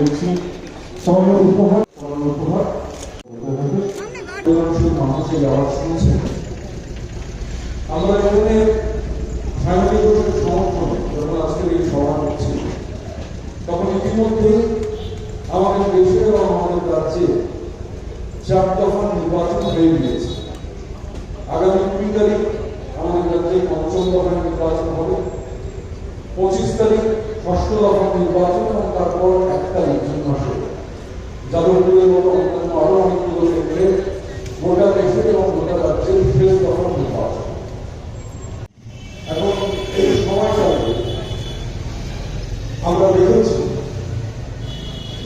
দিচ্ছি স্বর্ণ উপহার স্বর্ণ উপহার। তখন ইতিমধ্যে আমাদের আমাদের রাজ্যে চার দফা নির্বাচন হয়ে গিয়েছে। আগামী কুড়ি তারিখ আমাদের রাজ্যে পঞ্চম দফা নির্বাচন হবে। পঁচিশ তারিখ ষষ্ঠ দফা নির্বাচন এবং তারপর এক তারিখ জুন মাসে যাদবপুরের মতো অন্যান্য আরও অনেকগুলো ক্ষেত্রে গোটা দেশের এবং গোটা রাজ্যের শেষ দফা নির্বাচন এখন এই সময়টাতে আমরা দেখেছি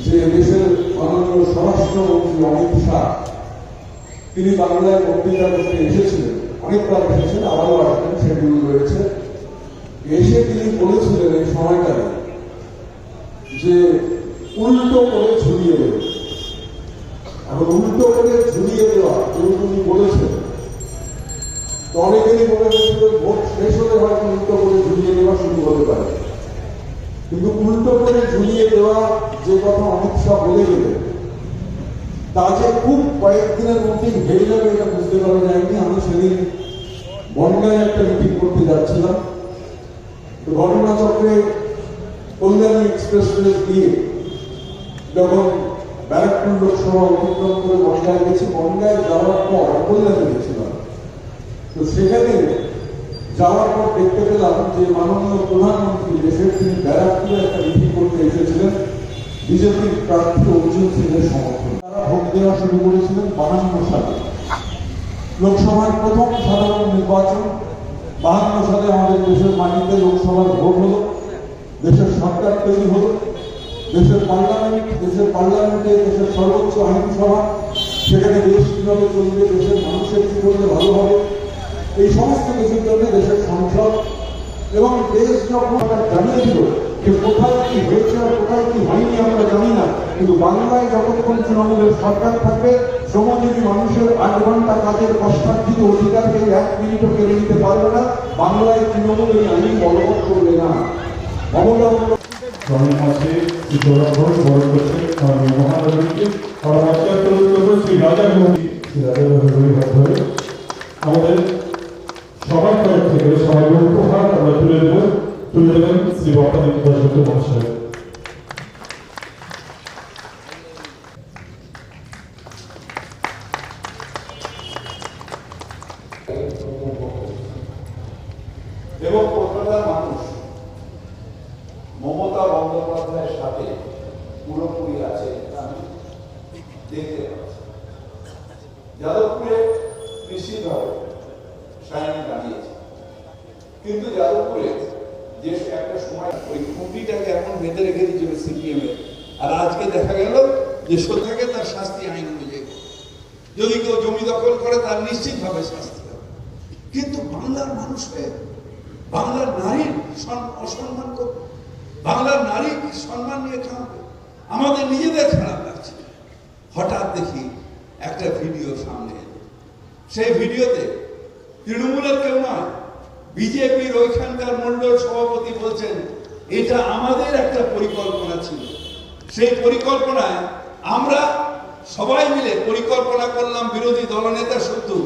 যে দেশের মাননীয় স্বরাষ্ট্রমন্ত্রী অমিত শাহ, তিনি বাংলায় বক্তৃতা করতে এসেছিলেন, অনেকবার এসেছেন, আবারও আসবেন শিডিউল রয়েছে। এসে তিনি বলেছিলেন এই সময়টাতে যে উল্টো করে ঝুলিয়ে দেবে। এখন উল্টো করে ঝুলিয়ে দেওয়া যেহেতু উনি বলেছেন, তো অনেকেরই মনে হয়েছিল ভোট শেষ হলে হয়তো উল্টো করে ঝুলিয়ে দেওয়া শুরু হতে পারে। কিন্তু উল্টো করে ঝুলিয়ে দেওয়া যে কথা অমিত শাহ বলে গেলেন, তা যে খুব কয়েকদিনের মধ্যেই হয়ে যাবে এটা বুঝতে পারা যায়নি। আমি সেদিন বনগাঁয় একটা মিটিং করতে যাচ্ছিলাম। ঘটনাচক্রে কল্যাণী এক্সপ্রেসওয়ে দিয়ে যখন ব্যারাকপুর লোকসভা অতিক্রম করে বনগাঁয় গেছি, বনগাঁয় যাওয়ার পর কল্যাণী গেছিলাম। তো সেখানে যাওয়ার পর দেখতে পেলাম যে মাননীয় প্রধানমন্ত্রী দেশের তিনি ব্যারাকপুরে একটা মিটিং করতে এসেছিলেন। বিজেপির প্রার্থী অর্জুন সিংয়ের সমর্থন। তারা ভোট দেওয়া শুরু করেছিলেন বাহান্ন সালে। লোকসভার প্রথম সাধারণ নির্বাচন বাহান্ন সালে আমাদের দেশের মাটিতে লোকসভার ভোট হলো, দেশের সরকার তৈরি হলো, দেশের পার্লামেন্ট, দেশের পার্লামেন্টে দেশের সর্বোচ্চ আইনসভা সেখানে দেশ কীভাবে চলবে, দেশের মানুষের কী করলে ভালো হবে, এই সমস্ত কিছুর জন্য দেশের সংসদ এবং দেশ যখন জানিয়েছিল যে কোথায় কি হয়েছে আর কোথায় কি হয়নি আমরা জানি না কিন্তু বাংলায় যতক্ষণ তৃণমূলের সরকার থাকবে শ্রমজীবী মানুষের আট ঘণ্টা কাজের কষ্টার্জিত অধিকারকে এক মিনিটও কেড়ে নিতে পারবে না বাংলায় তৃণমূল এই আইন বলবৎ করবে না আমাদের সবার তরফ থেকে সবাই উপহার আমরা তুলে দেব তুলে দেবেন শ্রী বক্তাদিত্য দাসগুপ্ত মহাশয় এবং কলকাতার মানুষ মমতা বন্দ্যোপাধ্যায়ের সাথে পুরোপুরি আছে এটা আমি দেখতে পাচ্ছি যাদবপুরে নিশ্চিতভাবে সায়ন দাঁড়িয়েছে কিন্তু যাদবপুরে যে একটা সময় ওই খুঁটিটাকে এমন বেঁধে রেখে দিয়েছিল সিপিএম এর। আর আজকে দেখা গেল যে তার শাস্তি আইন অনুযায়ী। যদি কেউ জমি দখল করে, তার শাস্তি হবে। কিন্তু বাংলার মানুষ হয়ে বাংলার নারীর অসম্মান করবে বাংলার সম্মান নিয়ে খাবে আমাদের নিজেদের খারাপ লাগছে। হঠাৎ দেখি একটা ভিডিও সামনে সেই ভিডিওতে তৃণমূলের কেউ নয় বিজেপির ওইখানকার মন্ডল সভাপতি বলছেন, এটা আমাদের একটা পরিকল্পনা ছিল। সেই পরিকল্পনায় আমরা সবাই মিলে পরিকল্পনা করলাম বিরোধী দলনেতা শুধু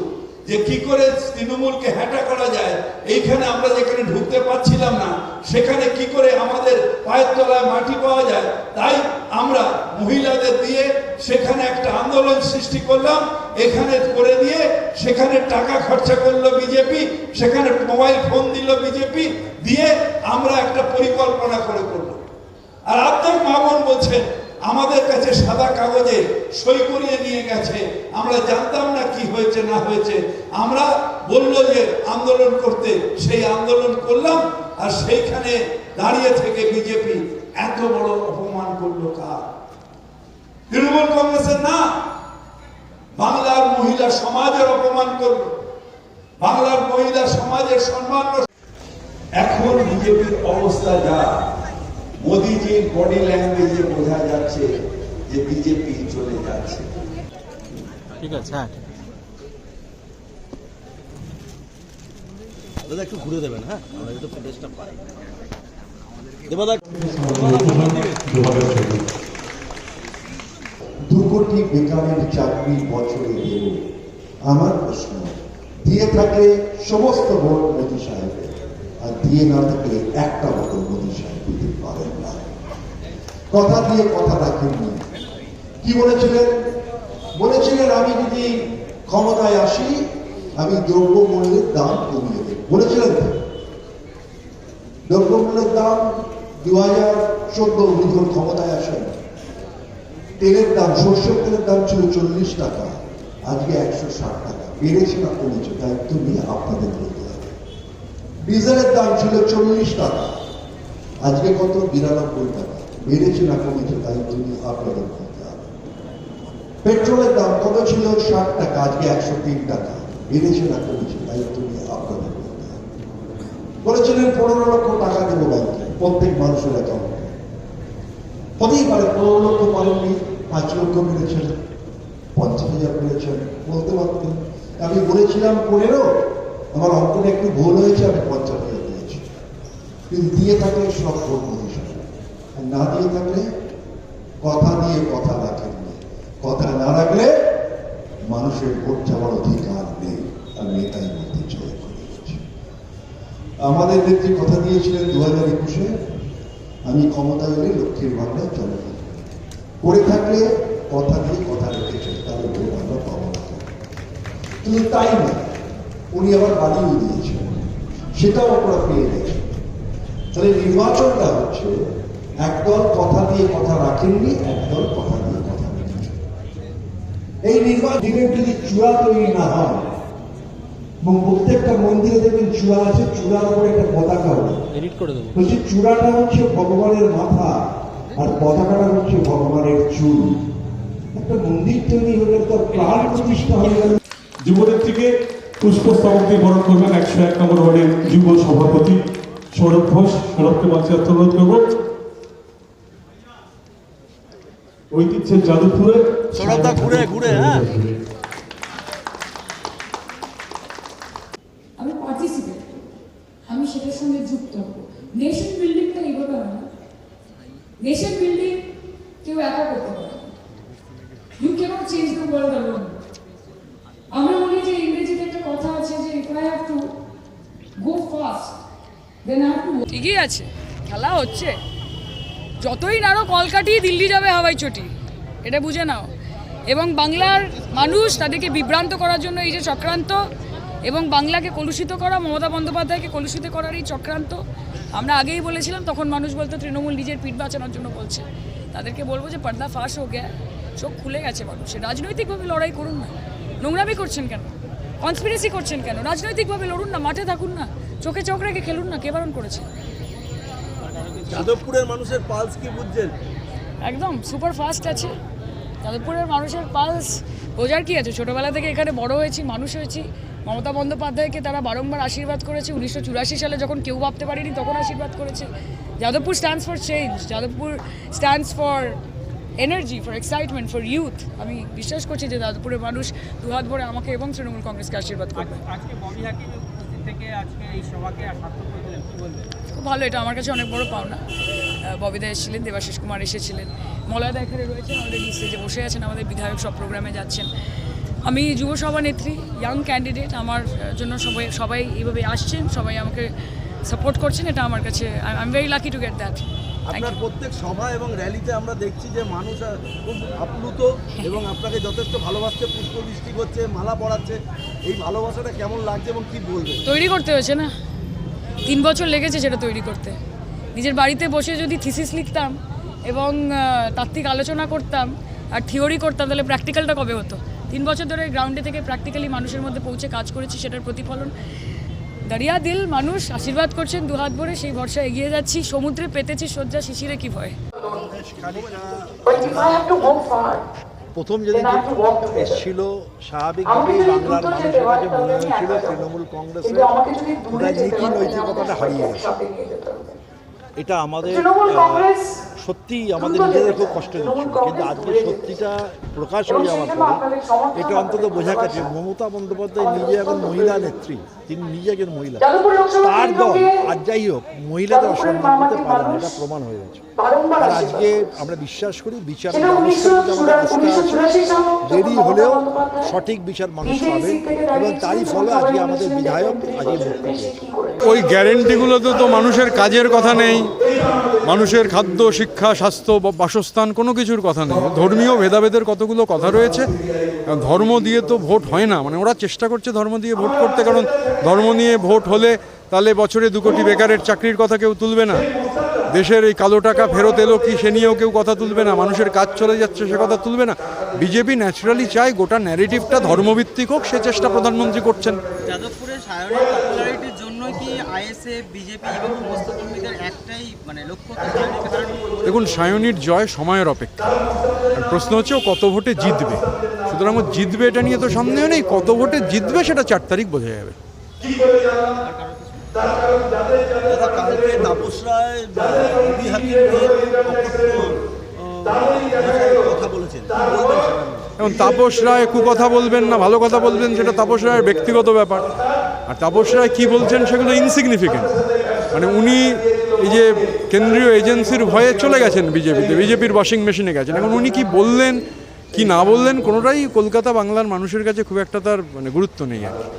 যে কি করে তৃণমূলকে হ্যাটা করা যায়, এইখানে আমরা যেখানে ঢুকতে পারছিলাম না, সেখানে কি করে আমাদের পায়ের তলায় মাটি পাওয়া যায়, তাই আমরা মহিলাদের দিয়ে সেখানে একটা আন্দোলন সৃষ্টি করলাম, এখানে করে দিয়ে সেখানে টাকা খরচা করল বিজেপি, সেখানে মোবাইল ফোন দিল বিজেপি, দিয়ে আমরা একটা পরিকল্পনা করে করল আর আপনার মামন বলছেন আমাদের কাছে সাদা কাগজে সই করিয়ে নিয়ে গেছে। আমরা জানতাম না কি হয়েছে, না হয়েছে। আমরা বলল যে আন্দোলন করতে, সেই আন্দোলন করলাম, আর সেইখানে দাঁড়িয়ে থেকে বিজেপি এত বড় অপমান করল কার? তৃণমূল কংগ্রেসের না। বাংলার মহিলা সমাজের অপমান করল। বাংলার মহিলা সমাজের সম্মান এখন বিজেপির অবস্থা যা মোদিজির বডি ল্যাঙ্গুয়েজে বোঝা যাচ্ছে যে বিজেপি চলে যাচ্ছে। ঠিক আছে হ্যাঁ। দাদা একটু ঘুরে দেবেন হ্যাঁ? আমরা একটু ফুটেজটা পাই। দেবাদা চব্বিশ কোটি বেকারের চাকরি বছরে দেব। আমার প্রশ্ন দিয়ে থাকলে সমস্ত ভোট মোদী সাহেবের। আর দিয়ে না থাকলে একটা ভোট মোদী সাহেব দিতে পারেন না। কথা দিয়ে কথা রাখেননি কি বলেছিলেন? বলেছিলেন, আমি যদি ক্ষমতায় আসি, আমি দ্রব্য মূল্যের দাম কমিয়ে দেব। বলেছিলেন দ্রব্যমূল্যের দাম দু হাজার চোদ্দ যখন ক্ষমতায় আসেন তেলের দাম, সর্ষের তেলের দাম ছিল চল্লিশ টাকা, আজকে একশো ষাট টাকা। বেড়েছে না কমেছে? দায়িত্ব নিয়ে আপনাদের ডিজেলের দাম ছিল চল্লিশ টাকা। আজকে কত? বিরানব্বই টাকা। বেড়েছে না কমেছে দায়িত্ব নিয়ে আপনাদের পেট্রোলের দাম কত ছিল? ষাট টাকা, আজকে একশো তিন টাকা। বেড়েছে না কমেছে দায়িত্ব নিয়ে আপনাদের বলেছিলেন পনেরো লক্ষ টাকা দেবো ব্যাংকে। প্রত্যেক মানুষের অ্যাকাউন্টে হতেই পারে পনেরো লক্ষ পারেননি পাঁচ লক্ষ পেরেছেন পঞ্চাশ হাজার পেরেছেন বলতে পারতেন। আমি বলেছিলাম পনেরো আমার অঙ্কটা একটু ভুল হয়েছে, আমি পঞ্চাশ হাজার দিয়েছি। কিন্তু দিয়ে থাকলে সব মনীষা আর না দিয়ে থাকলে কথা দিয়ে কথা রাখেননি কথা না রাখলে মানুষের ভোট চাওয়ার অধিকার নেই। আর নেতাই বলতে জয় করে আমাদের নেত্রী কথা দিয়েছিলেন দু হাজার একুশে, আমি ক্ষমতা এলে লক্ষ্মীর ভান্ডার চালু। করে থাকলে কথা দিয়ে কথা রেখেছে তাহলে ভোট আমরা পাবো না। কিন্তু তাই না উনি আবার বাড়িও দিয়েছেন সেটাও আপনারা পেয়ে গেছেন তাহলে নির্বাচনটা হচ্ছে একদল কথা দিয়ে কথা রাখেননি একদল কথা দিয়ে কথা এই নির্বাচনের যদি চূড়া তৈরি না হয় এবং প্রত্যেকটা মন্দিরে দেখবেন চূড়া আছে চূড়ার উপরে একটা পতাকা হবে এডিট করে দেবো। বলছি চূড়াটা হচ্ছে ভগবানের মাথা আর পতাকাটা হচ্ছে ভগবানের চুল। একটা মন্দির তৈরি হলে তো প্রাণ প্রতিষ্ঠা হয়ে গেল যুবদের থেকে পুষ্পস্তবক দিয়ে বরণ করবেন একশো এক নম্বর ওয়ার্ডের যুব সভাপতি সৌরভ ঘোষ। সৌরভকে মঞ্চে অনুরোধ করব। ঐতিহ্যের যাদবপুরে। সৌরভদা ঘুরে, ঘুরে, হ্যাঁ। আমি পার্টিসিপেট আমি সেটার সঙ্গে যুক্ত। হব নেশন বিল্ডিংটা এইভাবে হয় না। নেশন বিল্ডিং কেউ একা করতে পারে you cannot change the world alone আমরা বলি যে ইংরেজিতে একটা কথা আছে যে if I have to go fast then I have to ঠিকই আছে, খেলা হচ্ছে। যতই নাড়ো কল কাটিয়ে দিল্লি যাবে হাওয়াই চটি, এটা বুঝে নাও। এবং বাংলার মানুষ তাদেরকে বিভ্রান্ত করার জন্য এই যে চক্রান্ত, এবং বাংলাকে কলুষিত করা, মমতা বন্দ্যোপাধ্যায়কে কলুষিত করার এই চক্রান্ত, আমরা আগেই বলেছিলাম, তখন মানুষ বলতো, তৃণমূল নিজের পিঠ বাঁচানোর জন্য বলছে। তাদেরকে বলব যে, পর্দা ফাঁস হো গেয়া চোখ খুলে গেছে মানুষের। রাজনৈতিকভাবে লড়াই করুন না। নোংরামি করছেন কেন? কনস্পিরেসি করছেন কেন? রাজনৈতিকভাবে লড়ুন না মাঠে থাকুন না চোখে চোখ রেখে খেলুন না কে বারণ করেছে? যাদবপুরের মানুষের পালস কি বুঝছেন? একদম সুপার ফাস্ট আছে। যাদবপুরের মানুষের পালস বোঝার কি আছে? ছোটবেলা থেকে এখানে বড় হয়েছি মানুষ হয়েছি। মমতা বন্দ্যোপাধ্যায়কে তারা বারংবার আশীর্বাদ করেছে। উনিশশো চুরাশি সালে যখন কেউ ভাবতে পারেনি তখন আশীর্বাদ করেছে। Jadavpur stands for change Jadavpur stands for energy for excitement for youth আমি বিশ্বাস করছি যে যাদবপুরের মানুষ দুহাত ভরে আমাকে এবং তৃণমূল কংগ্রেসকে আশীর্বাদ করবে। আজকে ববি থেকে আজকে এই সভাকে সার্থক করে দিলেন কি বলবেন? খুব ভালো এটা আমার কাছে অনেক বড় পাওনা। ববিদা এসেছিলেন দেবাশিস কুমার এসেছিলেন। মলয়দা এখানে রয়েছেন আমাদের স্টেজে বসে আছেন আমাদের বিধায়ক সব প্রোগ্রামে যাচ্ছেন। আমি যুব সভানেত্রী ইয়াং ক্যান্ডিডেট আমার জন্য সবাই সবাই এইভাবে আসছেন সবাই আমাকে সাপোর্ট করছেন এটা আমার কাছে I am very lucky to get that আপনার প্রত্যেক সভা এবং র্যালিতে আমরা দেখছি যে মানুষ খুব আপ্লুত এবং আপনাকে যথেষ্ট ভালোবাসছে পুষ্পবৃষ্টি করছে মালা পড়াচ্ছে এই ভালোবাসাটা কেমন লাগছে এবং কি বলবে তৈরি করতে হয়েছে না? তিন বছর লেগেছে সেটা তৈরি করতে। নিজের বাড়িতে বসে যদি থিসিস লিখতাম এবং তাত্ত্বিক আলোচনা করতাম আর থিওরি করতাম তাহলে প্র্যাকটিক্যালটা কবে হতো? তিন বছর ধরে গ্রাউন্ডে থেকে প্র্যাকটিক্যালি মানুষের মধ্যে পৌঁছে কাজ করেছি সেটার প্রতিফলন। দাঁড়িয়া দিল মানুষ আশীর্বাদ করছেন দুহাত ভরে সেই ভরসা এগিয়ে যাচ্ছি সমুদ্রে পেতেছি শয্যা শিশিরে কি ভয় প্রথম যেদিন. এসেছিল স্বাভাবিকভাবেই বাংলার মানুষের কাছে মনে হয়েছিল তৃণমূল কংগ্রেসের নৈতিকতাটা হারিয়ে গেছে। এটা আমাদের তৃণমূল আহ, কংগ্রেস সত্যি আমাদের নিজেদের খুব কষ্ট দিচ্ছিল কিন্তু আজকে সত্যিটা প্রকাশ হয়ে যাওয়ার পরে এটা অন্তত বোঝা গেছে। মমতা বন্দ্যোপাধ্যায় নিজে এখন মহিলা নেত্রী। তিনি নিজে একজন মহিলা। তার দল আর যাই হোক মহিলাদের অসম্মান করতে পারে না এটা প্রমাণ হয়ে গেছে। আর আজকে আমরা বিশ্বাস করি বিচার দেরি হলেও সঠিক বিচার মানুষ পাবে এবং তারই ফলে আজকে আমাদের বিধায়ক আজকে ওই গ্যারেন্টিগুলোতে তো মানুষের কাজের কথা নেই। মানুষের খাদ্য শিক্ষা স্বাস্থ্য, বা বাসস্থান কোনো কিছুর কথা নেই। ধর্মীয় ভেদাভেদের কতগুলো কথা রয়েছে, ধর্ম দিয়ে তো ভোট হয় না। মানে ওরা চেষ্টা করছে ধর্ম দিয়ে ভোট করতে, কারণ ধর্ম নিয়ে ভোট হলে তাহলে বছরে দু কোটি বেকারের চাকরির কথা কেউ তুলবে না। দেশের এই কালো টাকা ফেরত এলো কি, সে নিয়েও কেউ কথা তুলবে না। মানুষের কাজ চলে যাচ্ছে, সে কথা তুলবে না। বিজেপি ন্যাচারালি চায় গোটা ন্যারেটিভটা ধর্মভিত্তিক হোক, সে চেষ্টা প্রধানমন্ত্রী করছেন। যাদবপুরের সায়নের কি আইএসএফ বিজেপি এবং সমস্ত কর্মীদের একটাই মানে লক্ষ্য। দেখুন সায়নীর জয় সময়ের অপেক্ষা প্রশ্ন হচ্ছে ও কত ভোটে জিতবে সুতরাং ও জিতবে এটা নিয়ে তো সন্দেহ নেই কত ভোটে জিতবে সেটা চার তারিখ বোঝা যাবে কালকে তাপস রায় রবি কথা বলেছেন কি? এখন তাপস রায় কুকথা বলবেন না ভালো কথা বলবেন সেটা তাপস রায়ের ব্যক্তিগত ব্যাপার আর তাপস রায় কী বলছেন সেগুলো ইনসিগনিফিকেন্ট মানে উনি এই যে কেন্দ্রীয় এজেন্সির ভয়ে চলে গেছেন বিজেপিতে, বিজেপির ওয়াশিং মেশিনে গেছেন। এখন উনি কি বললেন, কি না বললেন, কোনোটাই কলকাতা বাংলার মানুষের কাছে খুব একটা তার মানে গুরুত্ব নেই আর কি।